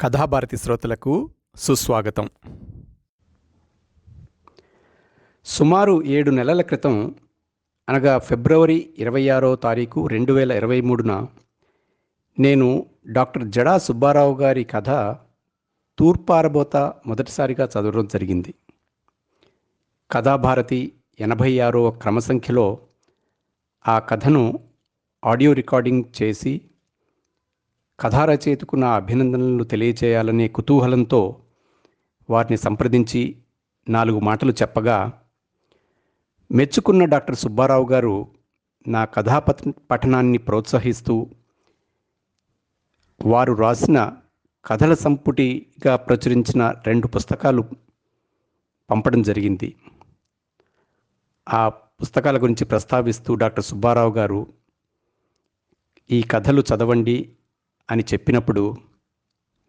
కథాభారతి శ్రోతలకు సుస్వాగతం. సుమారు ఏడు నెలల క్రితం అనగా ఫిబ్రవరి ఇరవై ఆరో తారీఖు రెండు వేల ఇరవై మూడున నేను డాక్టర్ జడా సుబ్బారావు గారి కథ తూర్పారబోత మొదటిసారిగా చదవడం జరిగింది. కథాభారతి ఎనభై ఆరో క్రమ సంఖ్యలో ఆ కథను ఆడియో రికార్డింగ్ చేసి కథా రచయితకు నా అభినందనలు తెలియచేయాలనే కుతూహలంతో వారిని సంప్రదించి నాలుగు మాటలు చెప్పగా మెచ్చుకున్న డాక్టర్ సుబ్బారావు గారు నా కథాపత పఠనాన్ని ప్రోత్సహిస్తూ వారు రాసిన కథల సంపుటిగా ప్రచురించిన రెండు పుస్తకాలు పంపడం జరిగింది. ఆ పుస్తకాల గురించి ప్రస్తావిస్తూ డాక్టర్ సుబ్బారావు గారు ఈ కథలు చదవండి అని చెప్పినప్పుడు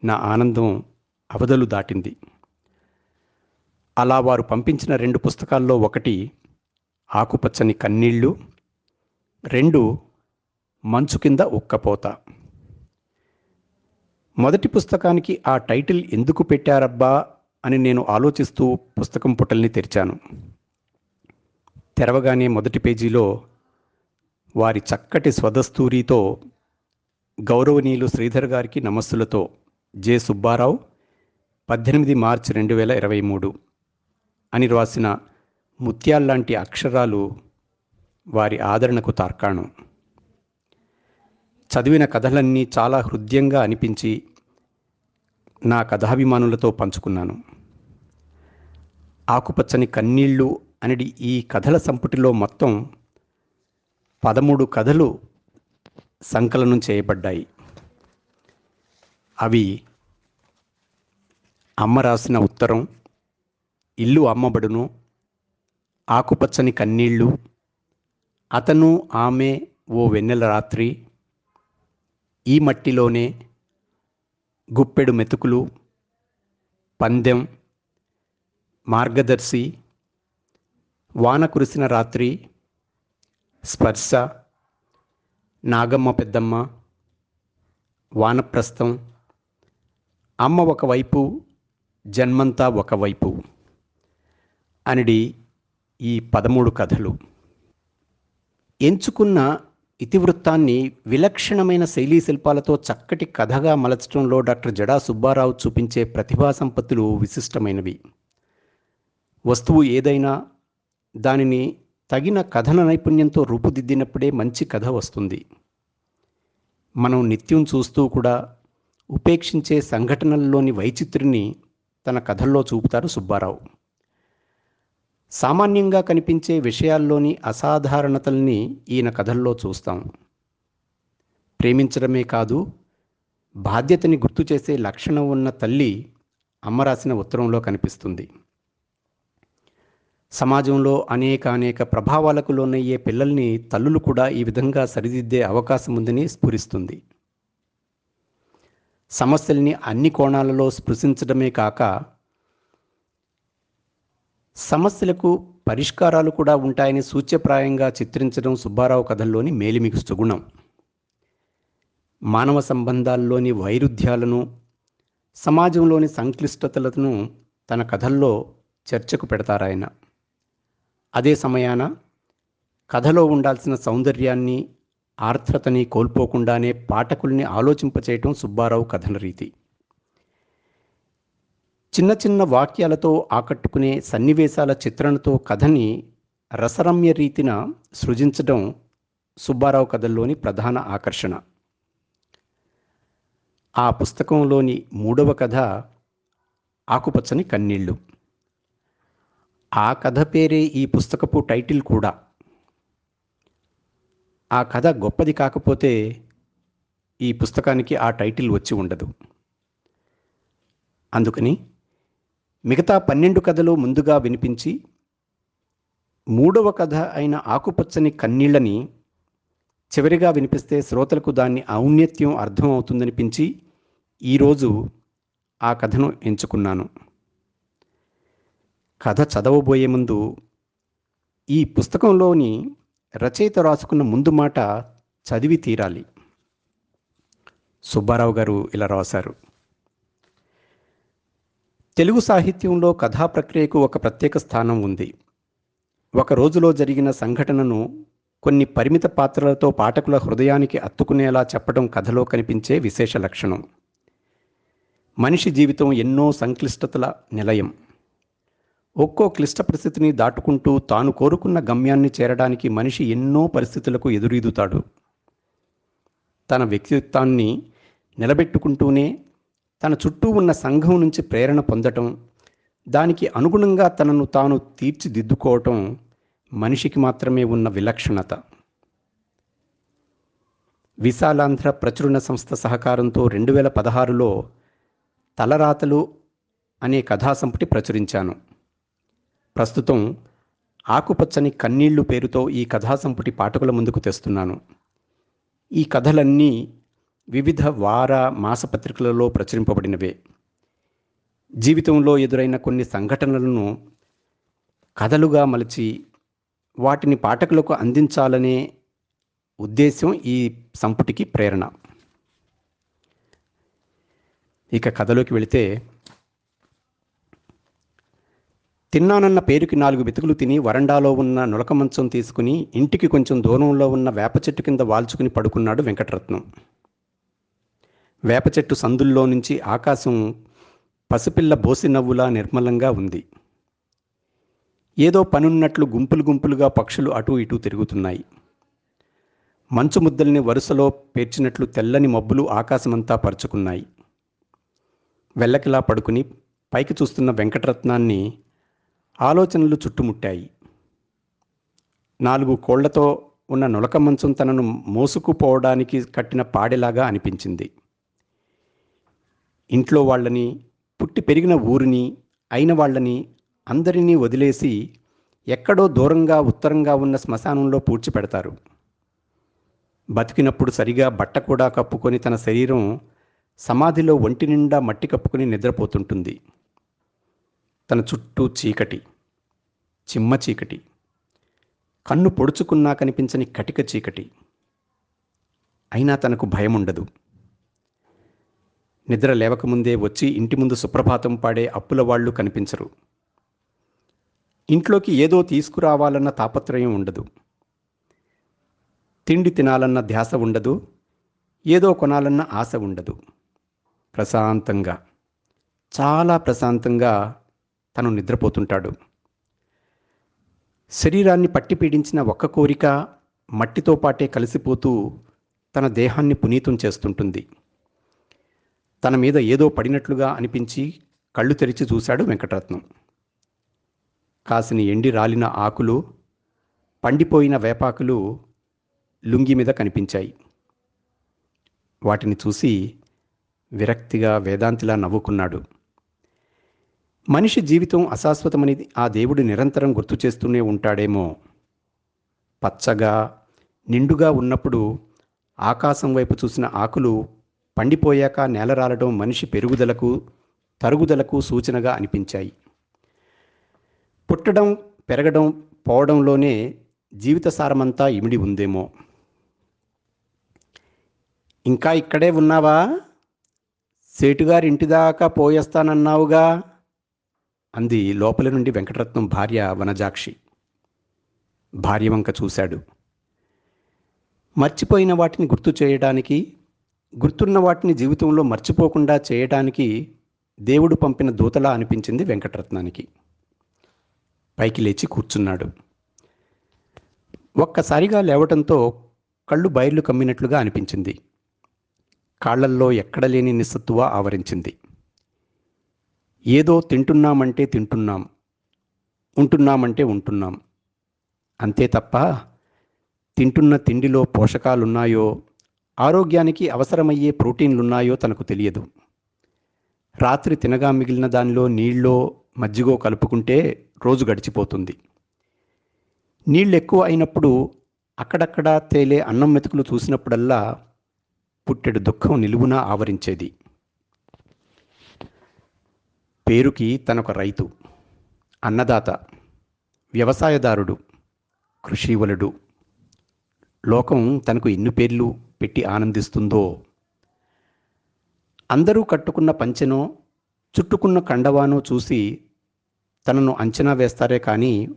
నా ఆనందం అవధలు దాటింది. అలా వారు పంపించిన రెండు పుస్తకాల్లో ఒకటి ఆకుపచ్చని కన్నీళ్ళు రెండు మంచు కింద ఉక్కపోత మొదటి పుస్తకానికి ఆ టైటిల్ ఎందుకు పెట్టారబ్బా అని నేను ఆలోచిస్తూ పుస్తకం పుటల్ని తెరిచాను. తెరవగానే మొదటి పేజీలో వారి చక్కటి స్వదస్తూరితో గౌరవనీయులు శ్రీధర్ గారికి నమస్సులతో జె సుబ్బారావు పద్దెనిమిది మార్చ్ రెండు వేల ఇరవై మూడు అని రాసిన ముత్యాల్లాంటి అక్షరాలు వారి ఆదరణకు తార్కాణం. చదివిన కథలన్నీ చాలా హృదయంగా అనిపించి నా కథాభిమానులతో పంచుకున్నాను. ఆకుపచ్చని కన్నీళ్ళు అనేది ఈ కథల సంపుటిలో మొత్తం పదమూడు కథలు సంకలనం చేయబడ్డాయి. అవి అమ్మ రాసిన ఉత్తరం ఇల్లు అమ్మబడును ఆకుపచ్చని కన్నీళ్ళు అతను ఆమె ఓ వెన్నెల రాత్రి ఈ మట్టిలోనే గుప్పెడు మెతుకులు పందెం మార్గదర్శి వాన కురిసిన రాత్రి స్పర్శ నాగమ్మ పెద్దమ్మ వానప్రస్థం అమ్మ ఒకవైపు జన్మంతా ఒకవైపు అనిడి ఈ పదమూడు కథలు. ఎంచుకున్న ఇతివృత్తాన్ని విలక్షణమైన శైలీ శిల్పాలతో చక్కటి కథగా మలచడంలో డాక్టర్ జడా సుబ్బారావు చూపించే ప్రతిభా సంపత్తులు విశిష్టమైనవి. వస్తువు ఏదైనా దానిని తగిన కథన నైపుణ్యంతో రూపుదిద్దినప్పుడే మంచి కథ వస్తుంది. మనం నిత్యం చూస్తూ కూడా ఉపేక్షించే సంఘటనల్లోని వైచిత్రిని తన కథల్లో చూపుతారు సుబ్బారావు. సామాన్యంగా కనిపించే విషయాల్లోని అసాధారణతల్ని ఈయన కథల్లో చూస్తాం. ప్రేమించడమే కాదు బాధ్యతని గుర్తు చేసే లక్షణం ఉన్న తల్లి అమ్మ రాసిన ఉత్తరంలో కనిపిస్తుంది. సమాజంలో అనేక అనేక ప్రభావాలకు లోనయ్యే పిల్లల్ని తల్లులు కూడా ఈ విధంగా సరిదిద్దే అవకాశం ఉందని స్ఫురిస్తుంది. సమస్యల్ని అన్ని కోణాలలో స్పృశించడమే కాక సమస్యలకు పరిష్కారాలు కూడా ఉంటాయని సూచ్యప్రాయంగా చిత్రించడం సుబ్బారావు కథల్లోని మేలిమికి సుగుణం. మానవ సంబంధాల్లోని వైరుధ్యాలను సమాజంలోని సంక్లిష్టతలను తన కథల్లో చర్చకు పెడతారాయన. అదే సమయాన కథలో ఉండాల్సిన సౌందర్యాన్ని ఆర్ద్రతని కోల్పోకుండానే పాఠకుల్ని ఆలోచింపచేయటం సుబ్బారావు కథన రీతి. చిన్న చిన్న వాక్యాలతో ఆకట్టుకునే సన్నివేశాల చిత్రణతో కథని రసరమ్య రీతిన సృజించడం సుబ్బారావు కథల్లోని ప్రధాన ఆకర్షణ. ఆ పుస్తకంలోని మూడవ కథ ఆకుపచ్చని కన్నీళ్ళు. ఆ కథ పేరే ఈ పుస్తకపు టైటిల్ కూడా. ఆ కథ గొప్పది కాకపోతే ఈ పుస్తకానికి ఆ టైటిల్ వచ్చి ఉండదు. అందుకని మిగతా పన్నెండు కథలు ముందుగా వినిపించి మూడవ కథ అయిన ఆకుపచ్చని కన్నీళ్ళని చివరిగా వినిపిస్తే శ్రోతలకు దాన్ని ఔన్నత్యం అర్థం అవుతుందనిపించి ఈరోజు ఆ కథను ఎంచుకున్నాను. కథ చదవబోయే ముందు ఈ పుస్తకంలోని రచయిత రాసుకున్న ముందు మాట చదివి తీరాలి. సుబ్బారావు గారు ఇలా రాశారు. తెలుగు సాహిత్యంలో కథా ప్రక్రియకు ఒక ప్రత్యేక స్థానం ఉంది. ఒక రోజులో జరిగిన సంఘటనను కొన్ని పరిమిత పాత్రలతో పాఠకుల హృదయానికి అత్తుకునేలా చెప్పడం కథలో కనిపించే విశేష లక్షణం. మనిషి జీవితం ఎన్నో సంక్లిష్టతల నిలయం. ఒక్కో క్లిష్ట పరిస్థితిని దాటుకుంటూ తాను కోరుకున్న గమ్యాన్ని చేరడానికి మనిషి ఎన్నో పరిస్థితులకు ఎదురీదుతాడు. తన వ్యక్తిత్వాన్ని నిలబెట్టుకుంటూనే తన చుట్టూ ఉన్న సంఘం నుంచి ప్రేరణ పొందటం దానికి అనుగుణంగా తనను తాను తీర్చిదిద్దుకోవటం మనిషికి మాత్రమే ఉన్న విలక్షణత. విశాలాంధ్ర ప్రచురణ సంస్థ సహకారంతో రెండు వేల పదహారులో తలరాతలు అనే కథా సంపుటి ప్రచురించాను. ప్రస్తుతం ఆకుపచ్చని కన్నీళ్ళు పేరుతో ఈ కథా సంపుటి పాఠకుల ముందుకు తెస్తున్నాను. ఈ కథలన్నీ వివిధ వార మాసపత్రికలలో ప్రచురింపబడినవే. జీవితంలో ఎదురైన కొన్ని సంఘటనలను కథలుగా మలచి వాటిని పాఠకులకు అందించాలనే ఉద్దేశం ఈ సంపుటికి ప్రేరణ. ఇక కథలోకి వెళితే తిన్నానన్న పేరుకి నాలుగు వెతుకులు తిని వరండాలో ఉన్న నులక మంచం తీసుకుని ఇంటికి కొంచెం దూరంలో ఉన్న వేప చెట్టు కింద వాల్చుకుని పడుకున్నాడు వెంకటరత్నం. వేప చెట్టు సందుల్లో నుంచి ఆకాశం పసిపిల్ల బోసి నవ్వులా నిర్మలంగా ఉంది. ఏదో పనున్నట్లు గుంపులు గుంపులుగా పక్షులు అటూ ఇటూ తిరుగుతున్నాయి. మంచు ముద్దల్ని వరుసలో పేర్చినట్లు తెల్లని మబ్బులు ఆకాశమంతా పరుచుకున్నాయి. వెల్లకిలా పడుకుని పైకి చూస్తున్న వెంకటరత్నాన్ని ఆలోచనలు చుట్టుముట్టాయి. నాలుగు కోళ్ళతో ఉన్న నులక మంచం తనను మోసుకుపోవడానికి కట్టిన పాడెలాగా అనిపించింది. ఇంట్లో వాళ్ళని పుట్టి పెరిగిన ఊరిని అయిన వాళ్ళని అందరినీ వదిలేసి ఎక్కడో దూరంగా ఉత్తరంగా ఉన్న శ్మశానంలో పూడ్చిపెడతారు. బతికినప్పుడు సరిగా బట్ట కూడా కప్పుకొని తన శరీరం సమాధిలో ఒంటి నిండా మట్టి కప్పుకొని నిద్రపోతుంటుంది. తన చుట్టూ చీకటి చిమ్మ చీకటి కన్ను పొడుచుకున్నా కనిపించని కటిక చీకటి. అయినా తనకు భయం ఉండదు నిద్ర లేవకముందే వచ్చి ఇంటి ముందు సుప్రభాతం పాడే అప్పుల వాళ్ళు కనిపించరు. ఇంట్లోకి ఏదో తీసుకురావాలన్న తాపత్రయం ఉండదు. తిండి తినాలన్న ధ్యాస ఉండదు. ఏదో కొనాలన్న ఆశ ఉండదు. ప్రశాంతంగా చాలా ప్రశాంతంగా తను నిద్రపోతుంటాడు. శరీరాన్ని పట్టి పీడించిన ఒక్క కోరిక మట్టితో పాటే కలిసిపోతూ తన దేహాన్ని పునీతం చేస్తుంటుంది. తన మీద ఏదో పడినట్లుగా అనిపించి కళ్ళు తెరిచి చూశాడు వెంకటరత్నం. కాసిని ఎండి రాలిన ఆకులు పండిపోయిన వేపాకులు లుంగి మీద కనిపించాయి. వాటిని చూసి విరక్తిగా వేదాంతిలా నవ్వుకున్నాడు. మనిషి జీవితం అశాశ్వతమని ఆ దేవుడు నిరంతరం గుర్తు చేస్తూనే ఉంటాడేమో. పచ్చగా నిండుగా ఉన్నప్పుడు ఆకాశం వైపు చూసిన ఆకులు పండిపోయాక నేలరాలడం మనిషి పెరుగుదలకు తరుగుదలకు సూచనగా అనిపించాయి. పుట్టడం పెరగడం పోవడంలోనే జీవిత సారమంతా ఇమిడి ఉందేమో. ఇంకా ఇక్కడే ఉన్నావా? సేటుగారి ఇంటిదాకా పోయేస్తానన్నావుగా? అంది లోపలి నుండి వెంకటరత్నం భార్య వనజాక్షి. భార్య వంక చూశాడు. మర్చిపోయిన వాటిని గుర్తు చేయడానికి గుర్తున్న వాటిని జీవితంలో మర్చిపోకుండా చేయడానికి దేవుడు పంపిన దూతలా అనిపించింది వెంకటరత్నానికి. పైకి లేచి కూర్చున్నాడు. ఒక్కసారిగా లేవటంతో కళ్ళు బయర్లు కమ్మినట్లుగా అనిపించింది. కాళ్ళల్లో ఎక్కడ లేని నిస్సత్తువ ఆవరించింది. ఏదో తింటున్నామంటే తింటున్నాం ఉంటున్నామంటే ఉంటున్నాం. అంతే తప్ప తింటున్న తిండిలో పోషకాలున్నాయో ఆరోగ్యానికి అవసరమయ్యే ప్రోటీన్లున్నాయో తనకు తెలియదు. రాత్రి తినగా మిగిలిన దానిలో నీళ్ళో మజ్జిగో కలుపుకుంటే రోజు గడిచిపోతుంది. నీళ్ళు ఎక్కువ అయినప్పుడు అక్కడక్కడా తేలే అన్నం మెతుకులు చూసినప్పుడల్లా పుట్టెడు దుఃఖం నిలువునా ఆవరించేది. పేరుకి తనొక రైతు అన్నదాత వ్యవసాయదారుడు కృషివలుడు. లోకం తనకు ఎన్ని పేర్లు పెట్టి ఆనందిస్తుందో. అందరూ కట్టుకున్న పంచెనో చుట్టుకున్న కండవానో చూసి తనను అంచనా వేస్తారే కానీ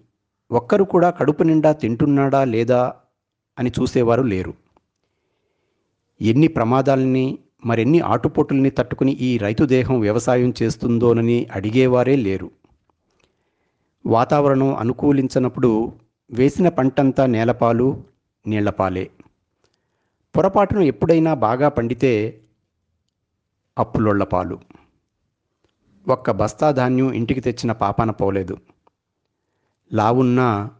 ఒక్కరు కూడా కడుపు నిండా తింటున్నాడా లేదా అని చూసేవారు లేరు. ఎన్ని ప్రమాదాలని మరెన్ని ఆటుపోటుల్ని తట్టుకుని ఈ రైతు దేహం వ్యవసాయం చేస్తుందోనని అడిగేవారే లేరు. వాతావరణం అనుకూలించనప్పుడు వేసిన పంటంతా నేలపాలు నీళ్ళపాలే. పొరపాటును ఎప్పుడైనా బాగా పండితే అప్పులొళ్ళ పాలు. ఒక్క బస్తా ధాన్యం ఇంటికి తెచ్చిన పాపాన పోలేదు. లావున్నా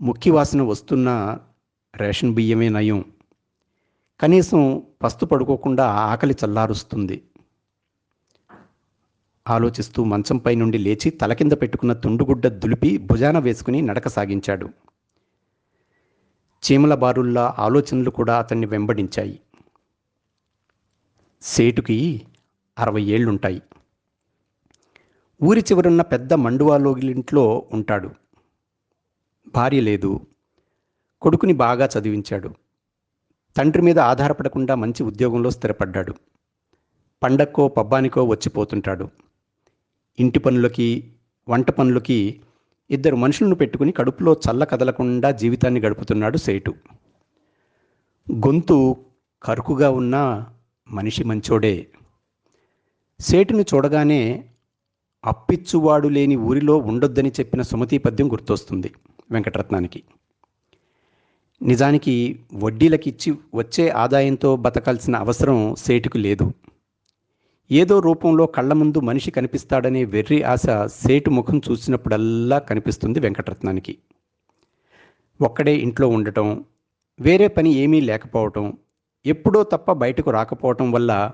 ముక్కి వాసన వస్తున్న రేషన్ బియ్యమే నయం. కనీసం పస్తు పడుకోకుండా ఆకలి చల్లారుస్తుంది. ఆలోచిస్తూ మంచంపై నుండి లేచి తల కింద పెట్టుకున్న తుండుగుడ్డ దులిపి భుజాన వేసుకుని నడక సాగించాడు. చీమల బారుల్లా ఆలోచనలు కూడా అతన్ని వెంబడించాయి. సేటుకి అరవై ఏళ్ళుంటాయి ఊరి చివరున్న పెద్ద మండువాలోగిలింట్లో ఉంటాడు. భార్య లేదు. కొడుకుని బాగా చదివించాడు. తండ్రి మీద ఆధారపడకుండా మంచి ఉద్యోగంలో స్థిరపడ్డాడు. పండక్కో పబ్బానికో వచ్చిపోతుంటాడు. ఇంటి పనులకి వంట పనులకి ఇద్దరు మనుషులను పెట్టుకుని కడుపులో చల్ల కదలకుండా జీవితాన్ని గడుపుతున్నాడు సేటు. గొంతు కరుకుగా ఉన్న మనిషి మంచోడే. సేటుని చూడగానే అప్పిచ్చువాడు లేని ఊరిలో ఉండొద్దని చెప్పిన సుమతి పద్యం గుర్తొస్తుంది వెంకటరత్నానికి. నిజానికి వడ్డీలకిచ్చి వచ్చే ఆదాయంతో బతకాల్సిన అవసరం సేటుకు లేదు. ఏదో రూపంలో కళ్ళ ముందు మనిషి కనిపిస్తాడనే వెర్రి ఆశ సేటు ముఖం చూసినప్పుడల్లా కనిపిస్తుంది వెంకటరత్నానికి. ఒక్కడే ఇంట్లో ఉండటం వేరే పని ఏమీ లేకపోవటం ఎప్పుడో తప్ప బయటకు రాకపోవటం వల్ల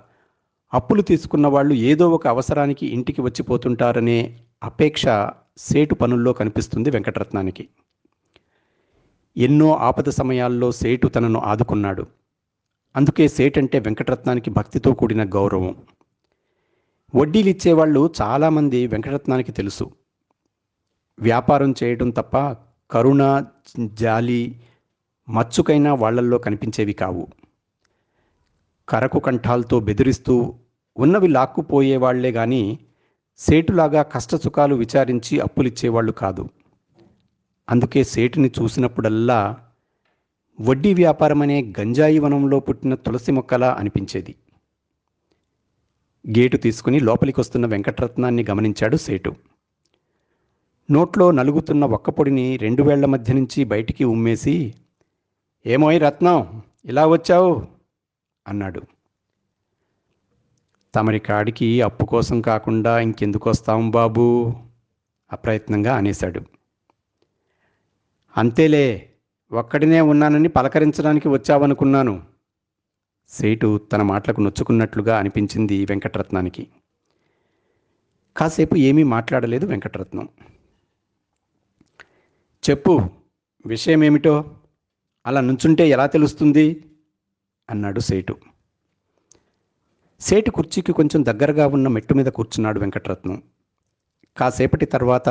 అప్పులు తీసుకున్న వాళ్ళు ఏదో ఒక అవసరానికి ఇంటికి వచ్చిపోతుంటారనే అపేక్ష సేటు పనుల్లో కనిపిస్తుంది వెంకటరత్నానికి. ఎన్నో ఆపద సమయాల్లో సేటు తనను ఆదుకున్నాడు. అందుకే సేటంటే వెంకటరత్నానికి భక్తితో కూడిన గౌరవం. వడ్డీలు ఇచ్చేవాళ్ళు చాలామంది వెంకటరత్నానికి తెలుసు. వ్యాపారం చేయడం తప్ప కరుణ జాలి మచ్చుకైనా వాళ్ళల్లో కనిపించేవి కావు. కరకు కంఠాలతో బెదిరిస్తూ ఉన్నవి లాక్కుపోయేవాళ్ళే గాని సేటులాగా కష్టసుఖాలు విచారించి అప్పులిచ్చేవాళ్ళు కాదు. అందుకే సేటుని చూసినప్పుడల్లా వడ్డీ వ్యాపారం అనే గంజాయి వనంలో పుట్టిన తులసి మొక్కలా అనిపించేది. గేటు తీసుకుని లోపలికి వస్తున్న వెంకటరత్నాన్ని గమనించాడు సేటు. నోట్లో నలుగుతున్న ఒక్కపొడిని రెండు వేళ్ళ మధ్య నుంచి బయటికి ఉమ్మేసి ఏమోయ్ రత్నం ఇలా వచ్చావు? అన్నాడు. తమరి కాడికి అప్పు కోసం కాకుండా ఇంకెందుకు వస్తాం బాబూ? అప్రయత్నంగా అనేశాడు. అంతేలే ఒక్కడినే ఉన్నానని పలకరించడానికి వచ్చావనుకున్నాను. సేటు తన మాటలకు నొచ్చుకున్నట్లుగా అనిపించింది వెంకటరత్నానికి. కాసేపు ఏమీ మాట్లాడలేదు వెంకటరత్నం. చెప్పు విషయమేమిటో? అలా నుంచుంటే ఎలా తెలుస్తుంది? అన్నాడు సేటు. సేటు కుర్చీకి కొంచెం దగ్గరగా ఉన్న మెట్టు మీద కూర్చున్నాడు వెంకటరత్నం. కాసేపటి తర్వాత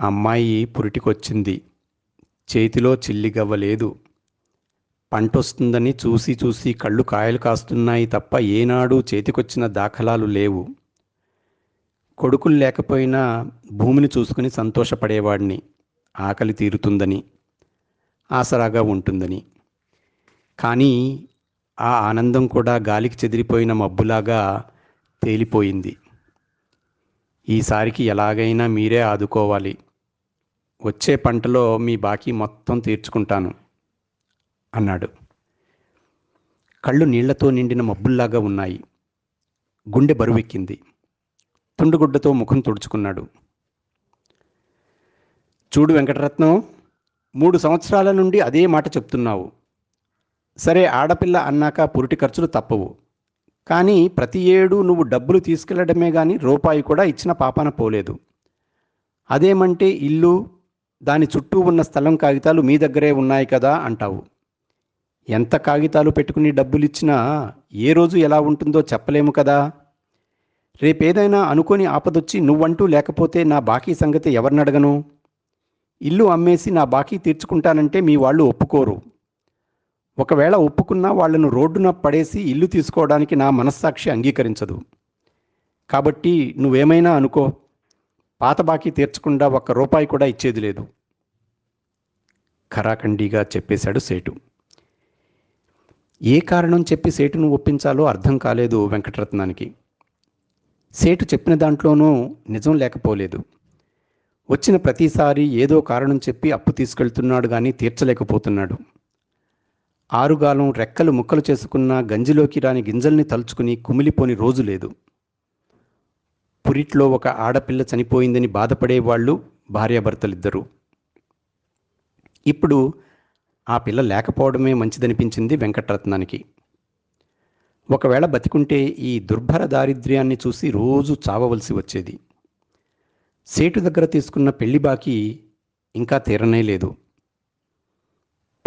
అమ్మాయి పురిటికొచ్చింది. చేతిలో చిల్లిగవ్వలేదు పంటొస్తుందని చూసి చూసి కళ్ళు కాయలు కాస్తున్నాయి తప్ప ఏనాడు చేతికొచ్చిన దాఖలాలు లేవు. కొడుకులు లేకపోయినా భూమిని చూసుకుని సంతోషపడేవాడిని. ఆకలి తీరుతుందని ఆసరాగా ఉంటుందని. కానీ ఆ ఆనందం కూడా గాలికి చెదిరిపోయిన మబ్బులాగా తేలిపోయింది. ఈసారికి ఎలాగైనా మీరే ఆదుకోవాలి. వచ్చే పంటలో మీ బాకీ మొత్తం తీర్చుకుంటాను అన్నాడు. కళ్ళు నీళ్ళతో నిండిన మబ్బుల్లాగా ఉన్నాయి. గుండె బరువెక్కింది. తుండుగుడ్డతో ముఖం తుడుచుకున్నాడు. చూడు వెంకటరత్నం మూడు సంవత్సరాల నుండి అదే మాట చెప్తున్నావు. సరే ఆడపిల్ల అన్నాక పురిటి ఖర్చులు తప్పవు. కానీ ప్రతి ఏడు నువ్వు డబ్బులు తీసుకెళ్ళడమే కానీ రూపాయి కూడా ఇచ్చిన పాపాన పోలేదు. అదేమంటే ఇల్లు దాని చుట్టూ ఉన్న స్థలం కాగితాలు మీ దగ్గరే ఉన్నాయి కదా అంటావు. ఎంత కాగితాలు పెట్టుకుని డబ్బులు ఇచ్చినా ఏ రోజు ఎలా ఉంటుందో చెప్పలేము కదా. రేపేదైనా అనుకొని ఆపదొచ్చి నువ్వంటూ లేకపోతే నా బాకీ సంగతి ఎవరినడగను? ఇల్లు అమ్మేసి నా బాకీ తీర్చుకుంటానంటే మీ వాళ్ళు ఒప్పుకోరు. ఒకవేళ ఒప్పుకున్నా వాళ్ళను రోడ్డున పడేసి ఇల్లు తీసుకోవడానికి నా మనస్సాక్షి అంగీకరించదు. కాబట్టి నువ్వేమైనా అనుకో. పాత బాకీ తీర్చకుండా ఒక్క రూపాయి కూడా ఇచ్చేది లేదు. ఖరాఖండిగా చెప్పేశాడు సేటు. ఏ కారణం చెప్పి సేటును ఒప్పించాలో అర్థం కాలేదు వెంకటరత్నానికి. సేటు చెప్పిన దాంట్లోనూ నిజం లేకపోలేదు. వచ్చిన ప్రతిసారి ఏదో కారణం చెప్పి అప్పు తీసుకెళ్తున్నాడు కానీ తీర్చలేకపోతున్నాడు. ఆరుగాలం రెక్కలు ముక్కలు చేసుకున్న గంజిలోకి రాని గింజల్ని తలుచుకుని కుమిలిపోని రోజు లేదు. పురిట్లో ఒక ఆడపిల్ల చనిపోయిందని బాధపడేవాళ్ళు భార్యాభర్తలిద్దరూ. ఇప్పుడు ఆ పిల్ల లేకపోవడమే మంచిదనిపించింది వెంకటరత్నానికి. ఒకవేళ బతికుంటే ఈ దుర్భర దారిద్ర్యాన్ని చూసి రోజు చావవలసి వచ్చేది. సేటు దగ్గర తీసుకున్న పెళ్ళి బాకీ ఇంకా తీరనే లేదు.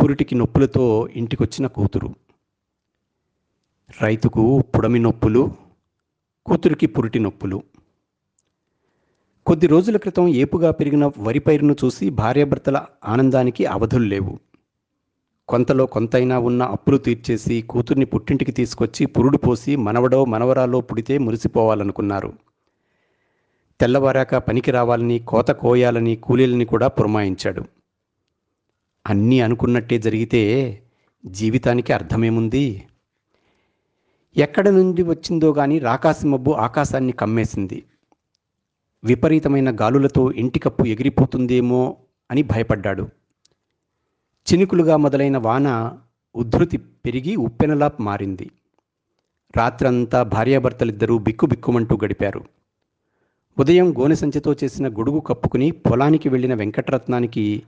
పురిటికి నొప్పులతో ఇంటికొచ్చిన కూతురు. రైతుకు పుడమి నొప్పులు కూతురికి పురిటి నొప్పులు. కొద్ది రోజుల క్రితం ఏపుగా పెరిగిన వరి పైరును చూసి భార్యాభర్తల ఆనందానికి అవధులు లేవు. కొంతలో కొంతైనా ఉన్న అప్పులు తీర్చేసి కూతుర్ని పుట్టింటికి తీసుకొచ్చి పురుడు పోసి మనవడో మనవరాలో పుడితే మురిసిపోవాలనుకున్నారు. తెల్లవారాక పనికి రావాలని కోత కోయాలని కూలీలని కూడా పురమాయించాడు. అన్నీ అనుకున్నట్టే జరిగితే జీవితానికి అర్థమేముంది? ఎక్కడ నుండి వచ్చిందో గాని రాకాసి మబ్బు ఆకాశాన్ని కమ్మేసింది. విపరీతమైన గాలులతో ఇంటి కప్పు ఎగిరిపోతుందేమో అని భయపడ్డాడు. చినుకులుగా మొదలైన వాన ఉద్ధృతి పెరిగి ఉప్పెనలా మారింది. రాత్రంతా భార్యాభర్తలిద్దరూ బిక్కుబిక్కుమంటూ గడిపారు. ఉదయం గోనె సంచితో చేసిన గొడుగు కప్పుకుని పొలానికి వెళ్ళిన వెంకటరత్నానికి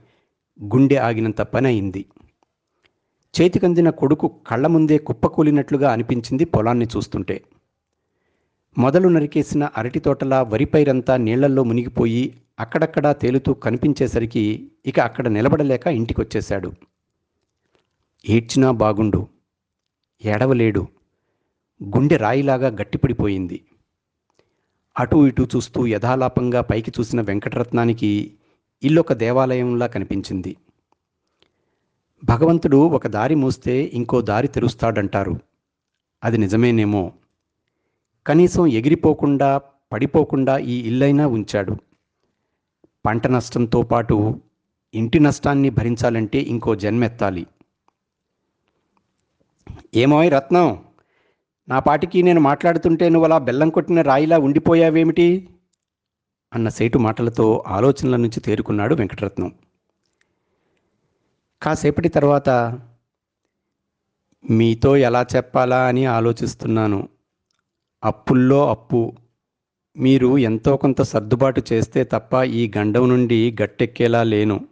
గుండె ఆగినంత పని అయింది. చేతికందిన కొడుకు కళ్ళ ముందే కుప్పకూలినట్లుగా అనిపించింది పొలాన్ని చూస్తుంటే. మొదలు నరికేసిన అరటి తోటల వరి పైరంతా నీళ్ళల్లో మునిగిపోయి అక్కడక్కడా తేలుతూ కనిపించేసరికి ఇక అక్కడ నిలబడలేక ఇంటికొచ్చేశాడు. ఏడ్చినా బాగుండు. ఏడవలేడు. గుండె రాయిలాగా గట్టిపడిపోయింది. అటూ ఇటూ చూస్తూ యథాలాపంగా పైకి చూసిన వెంకటరత్నానికి ఇల్లొక దేవాలయంలా కనిపించింది. భగవంతుడు ఒక దారి మూస్తే ఇంకో దారి తెరుస్తాడంటారు. అది నిజమేనేమో? కనీసం ఎగిరిపోకుండా పడిపోకుండా ఈ ఇల్లైనా ఉంచాడు. పంట నష్టంతో పాటు ఇంటి నష్టాన్ని భరించాలంటే ఇంకో జన్మెత్తాలి. ఏమోయ్ రత్నం నా పాటికి నేను మాట్లాడుతుంటే నువ్వు అలా బెల్లం కొట్టిన రాయిలా ఉండిపోయావేమిటి? అన్న సేటు మాటలతో ఆలోచనల నుంచి తేరుకున్నాడు వెంకటరత్నం. కాసేపటి తర్వాత మీతో ఎలా చెప్పాలా అని ఆలోచిస్తున్నాను. అప్పుల్లో అప్పు. మీరు ఎంతో కొంత సర్దుబాటు చేస్తే తప్ప ఈ గండం నుండి గట్టెక్కేలా లేను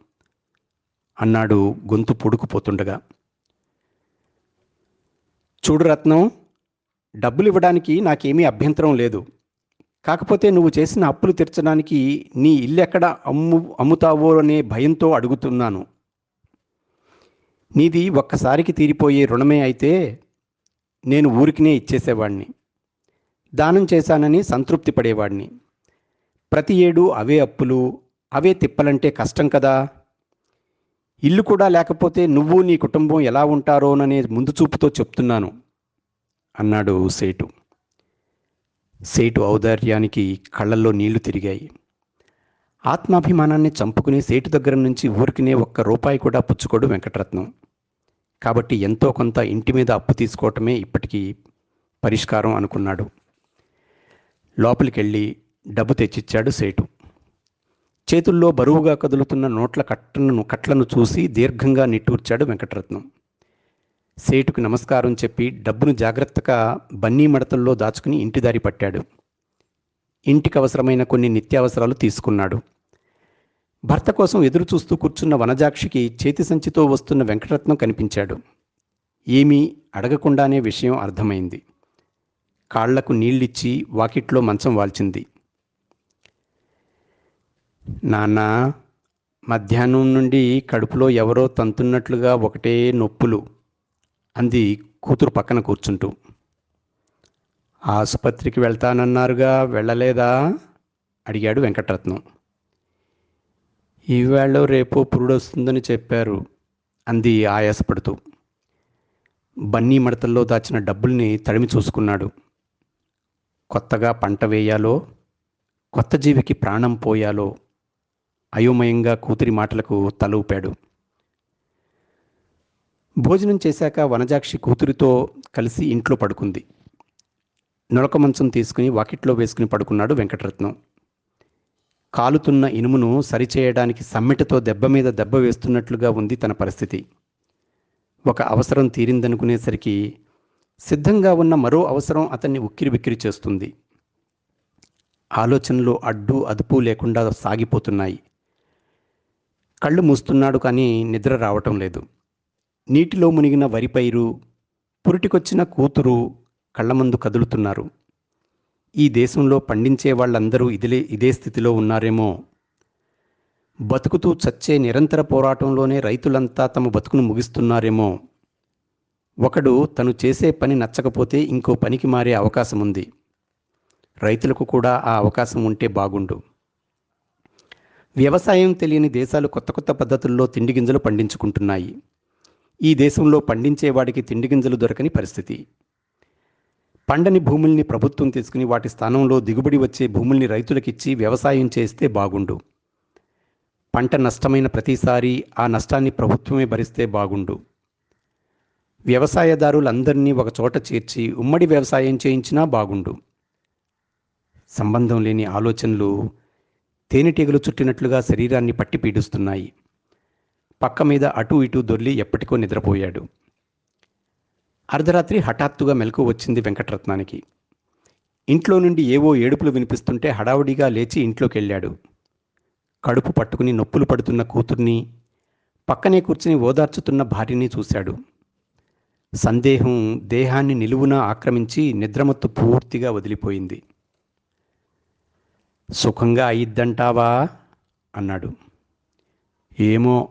అన్నాడు గొంతు పొడుకుపోతుండగా. చూడు రత్నం డబ్బులు ఇవ్వడానికి నాకేమీ అభ్యంతరం లేదు. కాకపోతే నువ్వు చేసిన అప్పులు తీర్చడానికి నీ ఇల్లు ఎక్కడ అమ్ము అమ్ముతావో అనే భయంతో అడుగుతున్నాను. నీది ఒక్కసారికి తీరిపోయే రుణమే అయితే నేను ఊరికినే ఇచ్చేసేవాడిని దానం చేశానని సంతృప్తి పడేవాడిని. ప్రతి ఏడు అవే అప్పులు అవే తిప్పలంటే కష్టం కదా? ఇల్లు కూడా లేకపోతే నువ్వు నీ కుటుంబం ఎలా ఉంటారోననే ముందు చూపుతో చెప్తున్నాను అన్నాడు సేటు. సేటు ఔదార్యానికి కళ్ళల్లో నీళ్ళు తిరిగాయి. ఆత్మాభిమానాన్ని చంపుకుని సేటు దగ్గర నుంచి ఊరికినే ఒక్క రూపాయి కూడా పుచ్చుకోడు వెంకటరత్నం. కాబట్టి ఎంతో కొంత ఇంటి మీద అప్పు తీసుకోవటమే ఇప్పటికీ పరిష్కారం అనుకున్నాడు. లోపలికెళ్ళి డబ్బు తెచ్చిచ్చాడు సేటు. చేతుల్లో బరువుగా కదులుతున్న నోట్ల కట్టను కట్లను చూసి దీర్ఘంగా నిట్టూర్చాడు వెంకటరత్నం. సేటుకు నమస్కారం చెప్పి డబ్బును జాగ్రత్తగా బన్నీ మడతల్లో దాచుకుని ఇంటి దారి పట్టాడు. ఇంటికి అవసరమైన కొన్ని నిత్యావసరాలు తీసుకున్నాడు. భర్త కోసం ఎదురు చూస్తూ కూర్చున్న వనజాక్షికి చేతి సంచితో వస్తున్న వెంకటరత్నం కనిపించాడు. ఏమీ అడగకుండానే విషయం అర్థమైంది. కాళ్ళకు నీళ్ళిచ్చి వాకిట్లో మంచం వాల్చింది. నాన్న మధ్యాహ్నం నుండి కడుపులో ఎవరో తంతున్నట్లుగా ఒకటే నొప్పులు అంది కూతురు పక్కన కూర్చుంటూ. ఆసుపత్రికి వెళ్తానన్నారుగా వెళ్ళలేదా? అడిగాడు వెంకటరత్నం. ఈవేళ రేపో పురుడొస్తుందని చెప్పారు అంది ఆయాసపడుతూ. బన్నీ మడతల్లో దాచిన డబ్బుల్ని తడిమి చూసుకున్నాడు. కొత్తగా పంట వేయాలో కొత్త జీవికి ప్రాణం పోయాలో అయోమయంగా కూతురి మాటలకు తల ఊపాడు భోజనం చేశాక వనజాక్షి కూతురితో కలిసి ఇంట్లో పడుకుంది. నొలక మంచం తీసుకుని వాకిట్లో వేసుకుని పడుకున్నాడు వెంకటరత్నం. కాలుతున్న ఇనుమును సరిచేయడానికి సమ్మెటతో దెబ్బ మీద దెబ్బ వేస్తున్నట్లుగా ఉంది తన పరిస్థితి. ఒక అవసరం తీరిందనుకునేసరికి సిద్ధంగా ఉన్న మరో అవసరం అతన్ని ఉక్కిరి బిక్కిరి చేస్తుంది. ఆలోచనలు అడ్డు అదుపు లేకుండా సాగిపోతున్నాయి. కళ్ళు మూస్తున్నాడు కానీ నిద్ర రావటం లేదు. నీటిలో మునిగిన వరిపైరు పురిటికొచ్చిన కూతురు కళ్ళ ముందు కదులుతున్నారు. ఈ దేశంలో పండించే వాళ్ళందరూ ఇదిలే ఇదే స్థితిలో ఉన్నారేమో. బతుకుతూ చచ్చే నిరంతర పోరాటంలోనే రైతులంతా తమ బతుకును ముగిస్తున్నారేమో. ఒకడు తను చేసే పని నచ్చకపోతే ఇంకో పనికి మారే అవకాశం ఉంది. రైతులకు కూడా ఆ అవకాశం ఉంటే బాగుండు. వ్యవసాయం తెలియని దేశాలు కొత్త కొత్త పద్ధతుల్లో తిండి గింజలు పండించుకుంటున్నాయి. ఈ దేశంలో పండించేవాడికి తిండి గింజలు దొరకని పరిస్థితి. పండని భూముల్ని ప్రభుత్వం తీసుకుని వాటి స్థానంలో దిగుబడి వచ్చే భూముల్ని రైతులకిచ్చి వ్యవసాయం చేస్తే బాగుండు. పంట నష్టమైన ప్రతిసారి ఆ నష్టాన్ని ప్రభుత్వమే భరిస్తే బాగుండు. వ్యవసాయదారులందరినీ ఒకచోట చేర్చి ఉమ్మడి వ్యవసాయం చేయించినా బాగుండు. సంబంధం లేని ఆలోచనలు తేనెటీగలు చుట్టినట్లుగా శరీరాన్ని పట్టి పీడిస్తున్నాయి. పక్క మీద అటు ఇటు దొర్లి ఎప్పటికో నిద్రపోయాడు. అర్ధరాత్రి హఠాత్తుగా మెలకు వచ్చింది వెంకటరత్నానికి. ఇంట్లో నుండి ఏవో ఏడుపులు వినిపిస్తుంటే హడావుడిగా లేచి ఇంట్లోకి వెళ్ళాడు కడుపు పట్టుకుని నొప్పులు పడుతున్న కూతుర్ని పక్కనే కూర్చుని ఓదార్చుతున్న భార్యని చూశాడు. సందేహం దేహాన్ని నిలువున ఆక్రమించి నిద్రమత్తు పూర్తిగా వదిలిపోయింది. సుఖంగా అయ్యిద్దంటావా అన్నాడు. ఏమో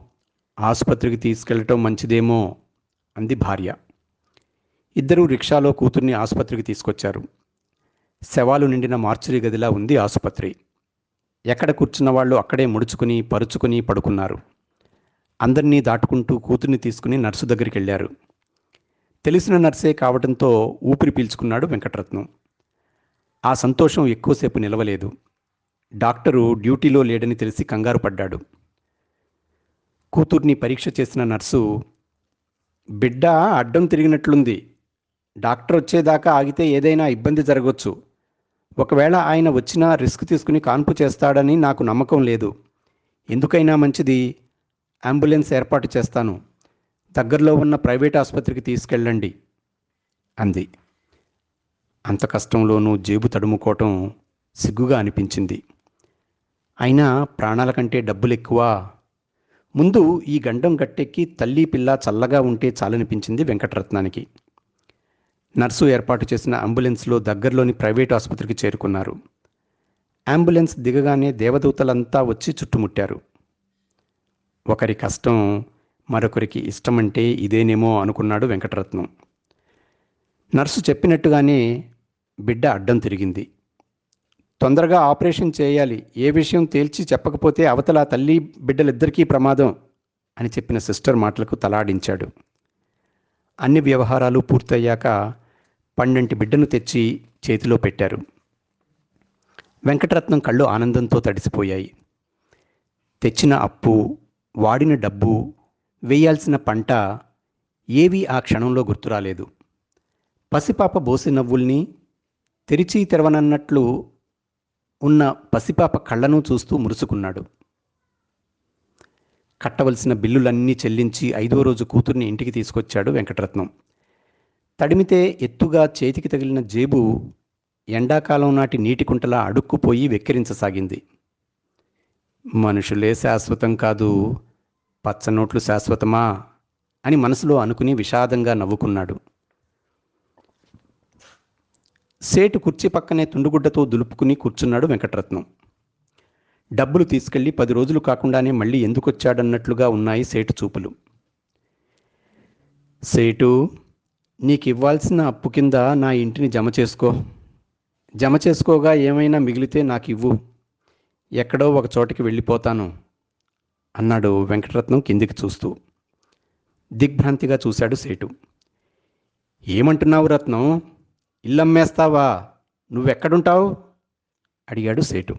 ఆసుపత్రికి తీసుకెళ్ళటం మంచిదేమో అంది భార్య. ఇద్దరూ రిక్షాలో కూతుర్ని ఆసుపత్రికి తీసుకొచ్చారు. శవాలు నిండిన మార్చురీ గదిలా ఉంది ఆసుపత్రి. ఎక్కడ కూర్చున్న వాళ్ళు అక్కడే ముడుచుకుని పరుచుకుని పడుకున్నారు. అందరినీ దాటుకుంటూ కూతుర్ని తీసుకుని నర్సు దగ్గరికి వెళ్ళారు తెలిసిన నర్సే కావడంతో ఊపిరి పీల్చుకున్నాడు వెంకటరత్నం. ఆ సంతోషం ఎక్కువసేపు నిలవలేదు. డాక్టరు డ్యూటీలో లేడని తెలిసి కంగారు పడ్డాడు. కూతుర్ని పరీక్ష చేసిన నర్సు బిడ్డ అడ్డం తిరిగినట్లుంది. డాక్టర్ వచ్చేదాకా ఆగితే ఏదైనా ఇబ్బంది జరగవచ్చు ఒకవేళ ఆయన వచ్చినా రిస్క్ తీసుకుని కాన్పు చేస్తాడని నాకు నమ్మకం లేదు. ఎందుకైనా మంచిది. అంబులెన్స్ ఏర్పాటు చేస్తాను. దగ్గరలో ఉన్న ప్రైవేట్ ఆసుపత్రికి తీసుకెళ్ళండి అంది. అంత కష్టంలోనూ జేబు తడుముకోవటం సిగ్గుగా అనిపించింది. అయినా ప్రాణాల కంటే డబ్బులు ఎక్కువ ముందు ఈ గండం గట్టెక్కి తల్లి పిల్ల చల్లగా ఉంటే చాలనిపించింది వెంకటరత్నానికి. నర్సు ఏర్పాటు చేసిన అంబులెన్స్లో దగ్గరలోని ప్రైవేట్ ఆసుపత్రికి చేరుకున్నారు. అంబులెన్స్ దిగగానే దేవదూతలంతా వచ్చి చుట్టుముట్టారు. ఒకరి కష్టం మరొకరికి ఇష్టమంటే ఇదేనేమో అనుకున్నాడు వెంకటరత్నం. నర్సు చెప్పినట్టుగానే బిడ్డ అడ్డం తిరిగింది. తొందరగా ఆపరేషన్ చేయాలి ఏ విషయం తేల్చి చెప్పకపోతే అవతల తల్లి బిడ్డలిద్దరికీ ప్రమాదం అని చెప్పిన సిస్టర్ మాటలకు తలాడించాడు. అన్ని వ్యవహారాలు పూర్తయ్యాక పన్నెంటి బిడ్డను తెచ్చి చేతిలో పెట్టారు. వెంకటరత్నం కళ్ళు ఆనందంతో తడిసిపోయాయి. తెచ్చిన అప్పు వాడిన డబ్బు వేయాల్సిన పంట ఏవీ ఆ క్షణంలో గుర్తురాలేదు. పసిపాప బోసి నవ్వుల్ని తెరిచి తెరవనన్నట్లు ఉన్న పసిపాప కళ్ళను చూస్తూ మురుసుకున్నాడు. కట్టవలసిన బిల్లులన్నీ చెల్లించి ఐదో రోజు కూతుర్ని ఇంటికి తీసుకొచ్చాడు వెంకటరత్నం. తడిమితే ఎత్తుగా చేతికి తగిలిన జేబు ఎండాకాలం నాటి నీటి కుంటలా అడుక్కుపోయి వెక్కిరించసాగింది. మనుషులే శాశ్వతం కాదు. పచ్చనోట్లు శాశ్వతమా అని మనసులో అనుకుని విషాదంగా నవ్వుకున్నాడు. సేటు కుర్చీ పక్కనే తుండుగుడ్డతో దులుపుకుని కూర్చున్నాడు వెంకటరత్నం. డబ్బులు తీసుకెళ్ళి పది రోజులు కాకుండానే మళ్ళీ ఎందుకొచ్చాడన్నట్లుగా ఉన్నాయి సేటు చూపులు. సేటు నీకు ఇవ్వాల్సిన అప్పు కింద నా ఇంటిని జమ చేసుకో. జమ చేసుకోగా ఏమైనా మిగిలితే నాకు ఇవ్వు ఎక్కడో ఒక చోటికి వెళ్ళిపోతాను. అన్నాడు వెంకటరత్నం కిందికి చూస్తూ. దిగ్భ్రాంతిగా చూశాడు సేటు. ఏమంటున్నావు రత్నం? ఇల్లమ్మేస్తావా? నువ్వెక్కడుంటావు? అడిగాడు సేటు.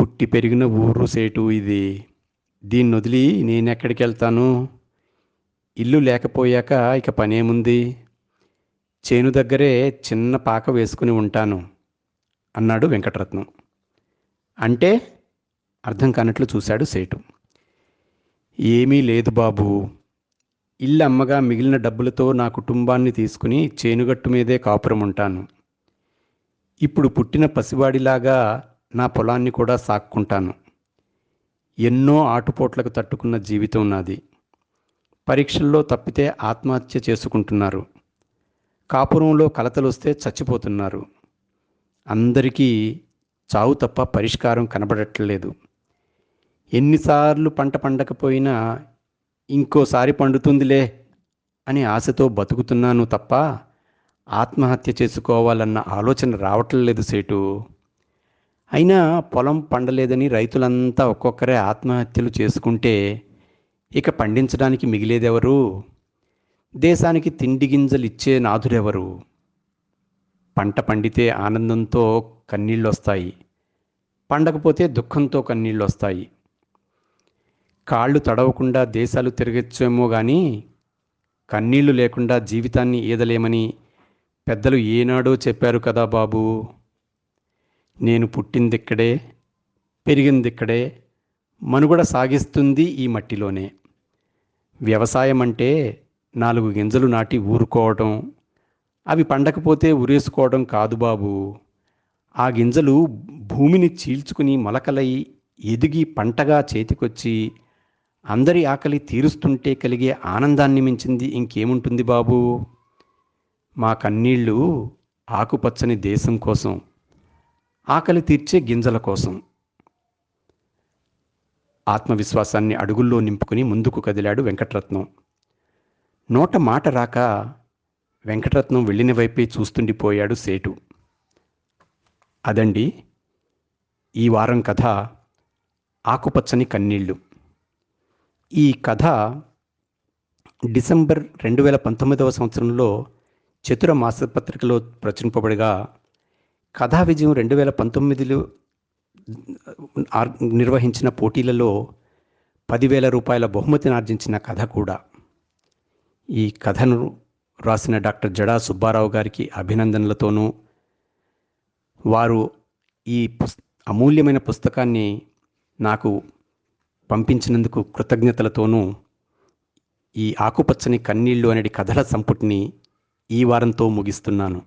పుట్టి పెరిగిన ఊరు సేటు ఇది. దీన్ని వదిలి నేనెక్కడికి వెళ్తాను ఇల్లు లేకపోయాక ఇక పనేముంది? చేను దగ్గరే చిన్న పాక వేసుకుని ఉంటాను అన్నాడు వెంకటరత్నం. అంటే? అర్థం కానట్లు చూశాడు సేటు. ఏమీ లేదు బాబు. ఇల్లు అమ్మగా మిగిలిన డబ్బులతో నా కుటుంబాన్ని తీసుకుని చేనుగట్టు మీదే కాపురం ఉంటాను. ఇప్పుడు పుట్టిన పసివాడిలాగా నా పొలాన్ని కూడా సాక్కుంటాను. ఎన్నో ఆటుపోట్లకు తట్టుకున్న జీవితం నాది. పరీక్షల్లో తప్పితే ఆత్మహత్య చేసుకుంటున్నారు. కాపురంలో కలతలు వస్తే చచ్చిపోతున్నారు. అందరికీ చావు తప్ప పరిష్కారం కనబడట్లేదు. ఎన్నిసార్లు పంట పండకపోయినా ఇంకోసారి పండుతుందిలే అని ఆశతో బతుకుతున్నాను తప్ప ఆత్మహత్య చేసుకోవాలన్న ఆలోచన రావట్లేదు సేటు. అయినా పొలం పండలేదని రైతులంతా ఒక్కొక్కరే ఆత్మహత్యలు చేసుకుంటే ఇక పండించడానికి మిగిలేదెవరు? దేశానికి తిండి గింజలు ఇచ్చే నాథుడెవరు పంట పండితే ఆనందంతో కన్నీళ్ళు వస్తాయి పండకపోతే దుఃఖంతో కన్నీళ్ళు వస్తాయి కాళ్ళు తడవకుండా దేశాలు తిరగచ్చేమో కానీ కన్నీళ్ళు లేకుండా జీవితాన్ని ఈదలేమని పెద్దలు ఏనాడో చెప్పారు కదా బాబు. నేను పుట్టిందిక్కడే పెరిగిందిక్కడే మనుగడ సాగిస్తుంది ఈ మట్టిలోనే. వ్యవసాయం అంటే నాలుగు గింజలు నాటి ఊరుకోవటం అవి పండకపోతే ఉరేసుకోవడం కాదు బాబు. ఆ గింజలు భూమిని చీల్చుకుని మొలకలై ఎదిగి పంటగా చేతికొచ్చి అందరి ఆకలి తీరుస్తుంటే కలిగే ఆనందాన్ని మించింది ఇంకేముంటుంది బాబు? మా కన్నీళ్ళు ఆకుపచ్చని దేశం కోసం ఆకలి తీర్చే గింజల కోసం. ఆత్మవిశ్వాసాన్ని అడుగుల్లో నింపుకుని ముందుకు కదిలాడు వెంకటరత్నం. నోట మాట రాక వెంకటరత్నం వెళ్ళిన వైపే చూస్తుండిపోయాడు సేటు. అదండి ఈ వారం కథ ఆకుపచ్చని కన్నీళ్ళు. ఈ కథ డిసెంబర్ రెండు వేల పంతొమ్మిదవ సంవత్సరంలో చతుర మాసపత్రికలో ప్రచురింపబడగా కథా విజయం రెండు వేల పంతొమ్మిదిలో నిర్వహించిన పోటీలలో పదివేల రూపాయల బహుమతిని ఆర్జించిన కథ కూడా. ఈ కథను రాసిన డాక్టర్ జడా సుబ్బారావు గారికి అభినందనలతోనూ వారు ఈ పుస్ అమూల్యమైన పుస్తకాన్ని నాకు పంపించినందుకు కృతజ్ఞతలతోనూ ఈ ఆకుపచ్చని కన్నీళ్ళు అనేది కథల సంపుటిని ఈ వారంతో ముగిస్తున్నాను.